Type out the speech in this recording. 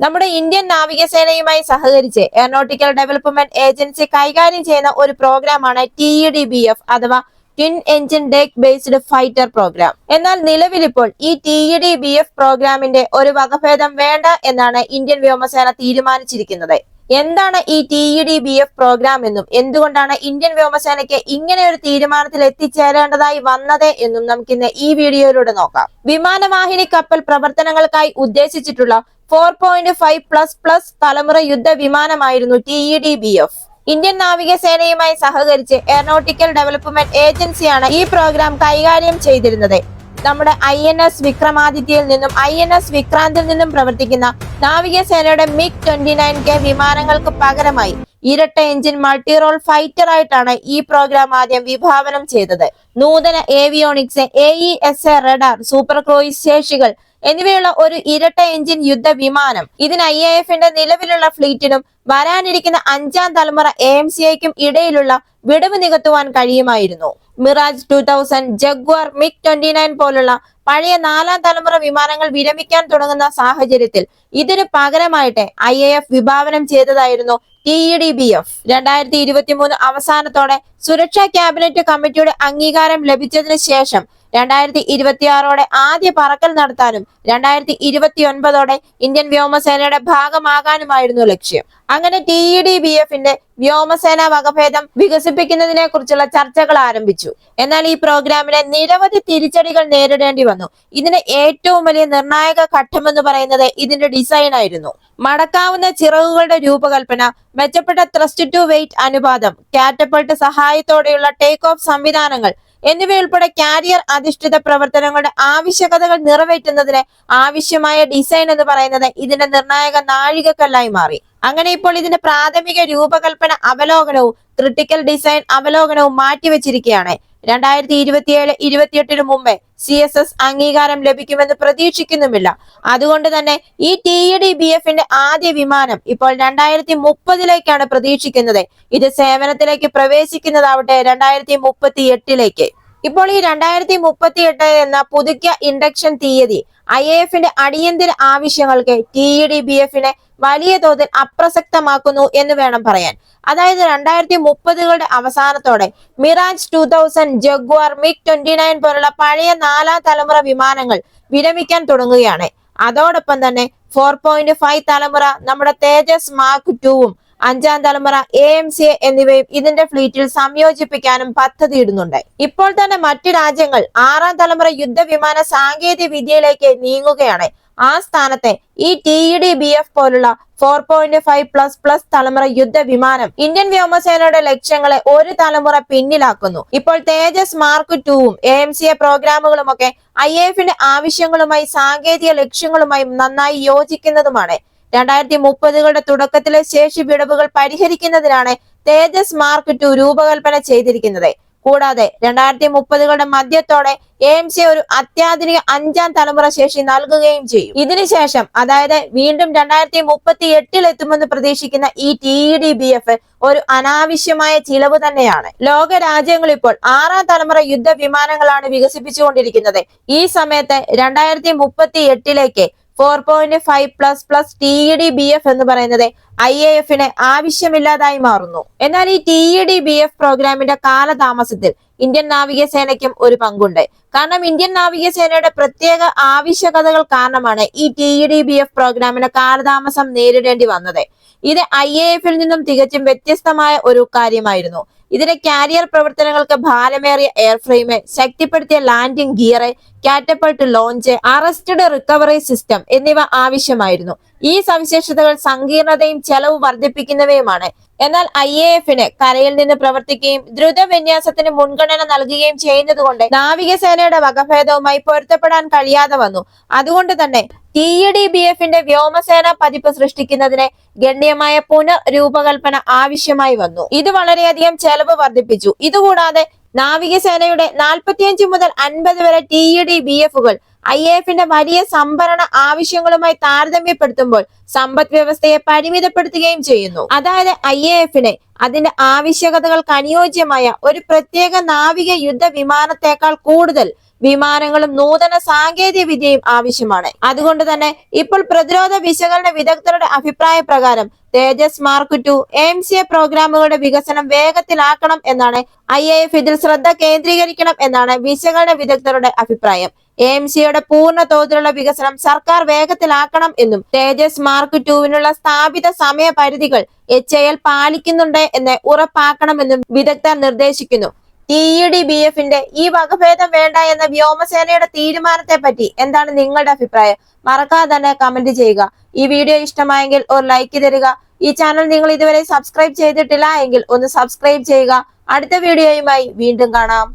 നമ്മുടെ ഇന്ത്യൻ നാവികസേനയുമായി സഹകരിച്ച് എയറോട്ടിക്കൽ ഡെവലപ്മെന്റ് ഏജൻസി കൈകാര്യം ചെയ്യുന്ന ഒരു പ്രോഗ്രാമാണ് T E D B F അഥവാ twin engine deck based fighter program എന്നാൽ നിലവിലിപ്പോൾ ഈ T E D B F പ്രോഗ്രാമിന്റെ ഒരു വകഭേദം വേണ്ട എന്നാണ് ഇന്ത്യൻ വ്യോമസേന തീരുമാനിച്ചിരിക്കുന്നത്. എന്താണ് ഈ T E D B F program എന്നും? എന്തുകൊണ്ടാണ് ഇന്ത്യൻ വ്യോമസേനയ്ക്ക് ഇങ്ങനെ ഒരു തീരുമാനത്തിൽ എത്തിച്ചേരേണ്ടതായി വന്നത് എന്നും നമുക്കിന്ന് ഈ വീഡിയോയിലൂടെ നോക്കാം. വിമാനവാഹിനി കപ്പൽ പ്രവർത്തനങ്ങൾക്കായി ഉദ്ദേശിച്ചിട്ടുള്ള four point five plus plus തലമുറ യുദ്ധ വിമാനമായിരുന്നു T E D B F Indian നാവികസേനയുമായി സഹകരിച്ച് എയറോനോട്ടിക്കൽ ഡെവലപ്മെന്റ് ഏജൻസിയാണ് ഈ പ്രോഗ്രാം കൈകാര്യം ചെയ്തിരുന്നത്. നമ്മുടെ ഐ എൻ എസ് വിക്രമാദിത്യയിൽ നിന്നും ഐ എൻ എസ് വിക്രാന്തിൽ നിന്നും പ്രവർത്തിക്കുന്ന നാവികസേനയുടെ മിഗ് ട്വന്റി നയൻ കെ വിമാനങ്ങൾക്ക് പകരമായി ഇരട്ട എഞ്ചിൻ മൾട്ടി റോൾ ഫൈറ്റർ ആയിട്ടാണ് ഈ പ്രോഗ്രാം ആദ്യം വിഭാവനം ചെയ്തത്. നൂതന avionics A E S A radar super cruise ശേഷികൾ എന്നിവയുള്ള ഒരു ഇരട്ട എഞ്ചിൻ യുദ്ധ വിമാനം. ഇതിന് ഐ എ എഫിന്റെ നിലവിലുള്ള ഫ്ലീറ്റിനും വരാനിരിക്കുന്ന അഞ്ചാം തലമുറ എ എം സി ഐക്കും ഇടയിലുള്ള വിടവ് നികത്തുവാൻ കഴിയുമായിരുന്നു. Mirage two thousand Jaguar MiG twenty nine പോലുള്ള പഴയ നാലാം തലമുറ വിമാനങ്ങൾ വിരമിക്കാൻ തുടങ്ങുന്ന സാഹചര്യത്തിൽ ഇതിന് പകരമായിട്ട് ഐ എ എഫ് വിഭാവനം ചെയ്തതായിരുന്നു T E D B F. രണ്ടായിരത്തി ഇരുപത്തി മൂന്ന് അവസാനത്തോടെ സുരക്ഷാ ക്യാബിനറ്റ് കമ്മിറ്റിയുടെ അംഗീകാരം ലഭിച്ചതിന് ശേഷം രണ്ടായിരത്തി ഇരുപത്തിയാറോടെ ആദ്യ പറക്കൽ നടത്താനും രണ്ടായിരത്തി ഇരുപത്തി ഒൻപതോടെ ഇന്ത്യൻ വ്യോമസേനയുടെ ഭാഗമാകാനുമായിരുന്നു ലക്ഷ്യം. അങ്ങനെ ടി ഇ ഡി ബി എഫിന്റെ വ്യോമസേന വകഭേദം വികസിപ്പിക്കുന്നതിനെ കുറിച്ചുള്ള ചർച്ചകൾ ആരംഭിച്ചു. എന്നാൽ ഈ പ്രോഗ്രാമിന് നിരവധി തിരിച്ചടികൾ നേരിടേണ്ടി വന്നു. ഇതിന് ഏറ്റവും വലിയ നിർണായക ഘട്ടമെന്ന് പറയുന്നത് ഇതിന്റെ ഡിസൈൻ ആയിരുന്നു. മടക്കാവുന്ന ചിറകുകളുടെ രൂപകൽപ്പന മെച്ചപ്പെട്ട ത്രസ്റ്റ് ടു വെയിറ്റ് അനുപാതം കാറ്റപ്പൾട്ട് സഹായത്തോടെയുള്ള ടേക്ക് ഓഫ് സംവിധാനങ്ങൾ എന്നിവയുൾപ്പെടെ കാരിയർ അധിഷ്ഠിത പ്രവർത്തനങ്ങളുടെ ആവശ്യകതകൾ നിറവേറ്റുന്നതിന് ആവശ്യമായ ഡിസൈൻ എന്ന് പറയുന്നത് ഇതിന്റെ നിർണായക നാഴികക്കല്ലായി മാറി. അങ്ങനെ ഇപ്പോൾ ഇതിന്റെ പ്രാഥമിക രൂപകൽപ്പന അവലോകനവും ക്രിട്ടിക്കൽ ഡിസൈൻ അവലോകനവും മാറ്റിവെച്ചിരിക്കുകയാണ്. രണ്ടായിരത്തി ഇരുപത്തിയേഴ് ഇരുപത്തിയെട്ടിന് മുമ്പേ സി എസ് എസ് അംഗീകാരം ലഭിക്കുമെന്ന് പ്രതീക്ഷിക്കുന്നുമില്ല. അതുകൊണ്ട് തന്നെ ഈ ടി ഇ ഡി ബി എഫിന്റെ ആദ്യ വിമാനം ഇപ്പോൾ രണ്ടായിരത്തി മുപ്പതിലേക്കാണ് പ്രതീക്ഷിക്കുന്നത്. ഇത് സേവനത്തിലേക്ക് പ്രവേശിക്കുന്നതാവട്ടെ രണ്ടായിരത്തി മുപ്പത്തി എട്ടിലേക്ക് ഇപ്പോൾ ഈ രണ്ടായിരത്തി മുപ്പത്തി എട്ട് എന്ന പുതുക്കിയ ഇൻഡക്ഷൻ തീയതി ഐ എ എഫിന്റെ അടിയന്തര ആവശ്യങ്ങൾക്ക് ടി ഇ ഡി ബി എഫിനെ വലിയ തോതിൽ അപ്രസക്തമാക്കുന്നു എന്ന് വേണം പറയാൻ. അതായത് രണ്ടായിരത്തി മുപ്പതുകളുടെ അവസാനത്തോടെ Mirage two thousand Jaguar MiG twenty nine പോലുള്ള പഴയ നാലാം തലമുറ വിമാനങ്ങൾ വിരമിക്കാൻ തുടങ്ങുകയാണ്. അതോടൊപ്പം തന്നെ ഫോർ പോയിന്റ് ഫൈവ് തലമുറ നമ്മുടെ തേജസ് മാർക്ക് ടൂവും അഞ്ചാം തലമുറ എ എം സി എന്നിവയും ഇതിന്റെ ഫ്ലീറ്റിൽ സംയോജിപ്പിക്കാനും പദ്ധതിയിടുന്നുണ്ട് ഇപ്പോൾ തന്നെ മറ്റു രാജ്യങ്ങൾ ആറാം തലമുറ യുദ്ധവിമാന സാങ്കേതിക വിദ്യയിലേക്ക് നീങ്ങുകയാണ്. ആ സ്ഥാനത്തെ ഈ T E D B F പോലുള്ള four point five plus plus തലമുറ യുദ്ധവിമാനം ഇന്ത്യൻ വ്യോമസേനയുടെ ലക്ഷ്യങ്ങളെ ഒരു തലമുറ പിന്നിലാക്കുന്നു. ഇപ്പോൾ തേജസ് മാർക്ക് ടുവും എ എം സി എ പ്രോഗ്രാമുകളുമൊക്കെ ഐ എഫിന്റെ ആവശ്യങ്ങളുമായി സാങ്കേതിക ലക്ഷ്യങ്ങളുമായി നന്നായി യോജിക്കുന്നതുമാണ്. രണ്ടായിരത്തി മുപ്പതുകളുടെ തുടക്കത്തിലെ ശേഷി വിടവുകൾ പരിഹരിക്കുന്നതിനാണ് തേജസ് മാർക്ക് ടു രൂപകൽപ്പന ചെയ്തിരിക്കുന്നത്. കൂടാതെ രണ്ടായിരത്തി മുപ്പതുകളുടെ മധ്യത്തോടെ എ എം സി ഒരു അത്യാധുനിക അഞ്ചാം തലമുറ ശേഷി നൽകുകയും ചെയ്യും. ഇതിനുശേഷം അതായത് വീണ്ടും രണ്ടായിരത്തി മുപ്പത്തി എട്ടിൽ എത്തുമെന്ന് പ്രതീക്ഷിക്കുന്ന ഈ ടി ഡി ബി എഫ് ഒരു അനാവശ്യമായ ചിലവ് തന്നെയാണ്. ലോക രാജ്യങ്ങൾ ഇപ്പോൾ ആറാം തലമുറ യുദ്ധ വിമാനങ്ങളാണ് വികസിപ്പിച്ചുകൊണ്ടിരിക്കുന്നത്. ഈ സമയത്ത് രണ്ടായിരത്തി മുപ്പത്തി എട്ടിലേക്ക് four point five plus plus T E D B F എന്ന് പറയുന്നത് ഐ എ എഫിന് ആവശ്യമില്ലാതായി മാറുന്നു. എന്നാൽ ഈ T E D B F പ്രോഗ്രാമിന്റെ കാലതാമസത്തിൽ ഇന്ത്യൻ നാവികസേനയ്ക്കും ഒരു പങ്കുണ്ട്. കാരണം ഇന്ത്യൻ നാവികസേനയുടെ പ്രത്യേക ആവശ്യകതകൾ കാരണമാണ് ഈ T E D B F പ്രോഗ്രാമിന് കാലതാമസം നേരിടേണ്ടി വന്നത്. ഇത് ഐ എ എഫിൽ നിന്നും തികച്ചും വ്യത്യസ്തമായ ഒരു കാര്യമായിരുന്നു. ഇതിന് കാരിയർ പ്രവർത്തനങ്ങൾക്ക് ഭാരമേറിയ airframe ശക്തിപ്പെടുത്തിയ landing gear catapult launch arrested recovery system എന്നിവ ആവശ്യമായിരുന്നു. ഈ സവിശേഷതകൾ സങ്കീർണതയും ചെലവ് വർദ്ധിപ്പിക്കുന്നവയുമാണ്. എന്നാൽ ഐ എ എഫിന് കരയിൽ നിന്ന് പ്രവർത്തിക്കുകയും ദ്രുത വിന്യാസത്തിന് മുൻഗണന നൽകുകയും ചെയ്യുന്നതുകൊണ്ട് നാവികസേനയുടെ വകഭേദവുമായി പൊരുത്തപ്പെടാൻ കഴിയാതെ വന്നു. അതുകൊണ്ട് തന്നെ ടി ഇ ഡി ബി എഫിന്റെ വ്യോമസേന പതിപ്പ് സൃഷ്ടിക്കുന്നതിന് ഗണ്യമായ പുനർ രൂപകൽപ്പന ആവശ്യമായി വന്നു. ഇത് വളരെയധികം ചെലവ് വർദ്ധിപ്പിച്ചു. ഇതുകൂടാതെ നാവികസേനയുടെ നാൽപ്പത്തിയഞ്ച് മുതൽ അൻപത് വരെ ടി ഇ ഡി ബി എഫുകൾ ഐ എഫിന്റെ വലിയ സംഭരണ ആവശ്യങ്ങളുമായി താരതമ്യപ്പെടുത്തുമ്പോൾ സമ്പദ് വ്യവസ്ഥയെ പരിമിതപ്പെടുത്തുകയും ചെയ്യുന്നു. അതായത് ഐ എഫിനെ അതിന്റെ ആവശ്യകതകൾക്ക് അനുയോജ്യമായ ഒരു പ്രത്യേക നാവിക യുദ്ധ വിമാനത്തെക്കാൾ കൂടുതൽ വിമാനങ്ങളും നൂതന സാങ്കേതിക വിദ്യയും ആവശ്യമാണ്. അതുകൊണ്ട് തന്നെ ഇപ്പോൾ പ്രതിരോധ വിശകലന വിദഗ്ധരുടെ അഭിപ്രായ പ്രകാരം Tejas mark two M C A പ്രോഗ്രാമുകളുടെ വികസനം വേഗത്തിലാക്കണം എന്നാണ് ഐ എ എഫ് ഇതിൽ ശ്രദ്ധ കേന്ദ്രീകരിക്കണം എന്നാണ് വിശകലന വിദഗ്ധരുടെ അഭിപ്രായം. എം സിയുടെ പൂർണ തോതിലുള്ള വികസനം സർക്കാർ വേഗത്തിലാക്കണം എന്നും തേജസ് മാർക്ക് ടുവിനുള്ള സ്ഥാപിത സമയപരിധികൾ എച്ച് ഐ എൽ പാലിക്കുന്നുണ്ട് എന്ന് ഉറപ്പാക്കണമെന്നും വിദഗ്ധർ നിർദ്ദേശിക്കുന്നു. ടി ഇ ഡി ബി എഫിന്റെ ഈ വകഭേദം വേണ്ട എന്ന വ്യോമസേനയുടെ തീരുമാനത്തെ പറ്റി എന്താണ് നിങ്ങളുടെ അഭിപ്രായം? മറക്കാതെ തന്നെ കമന്റ് ചെയ്യുക. ഈ വീഡിയോ ഇഷ്ടമായെങ്കിൽ ഒരു ലൈക്ക് തരിക. ഈ ചാനൽ നിങ്ങൾ ഇതുവരെ സബ്സ്ക്രൈബ് ചെയ്തിട്ടില്ല എങ്കിൽ ഒന്ന് സബ്സ്ക്രൈബ് ചെയ്യുക. അടുത്ത വീഡിയോയുമായി വീണ്ടും കാണാം.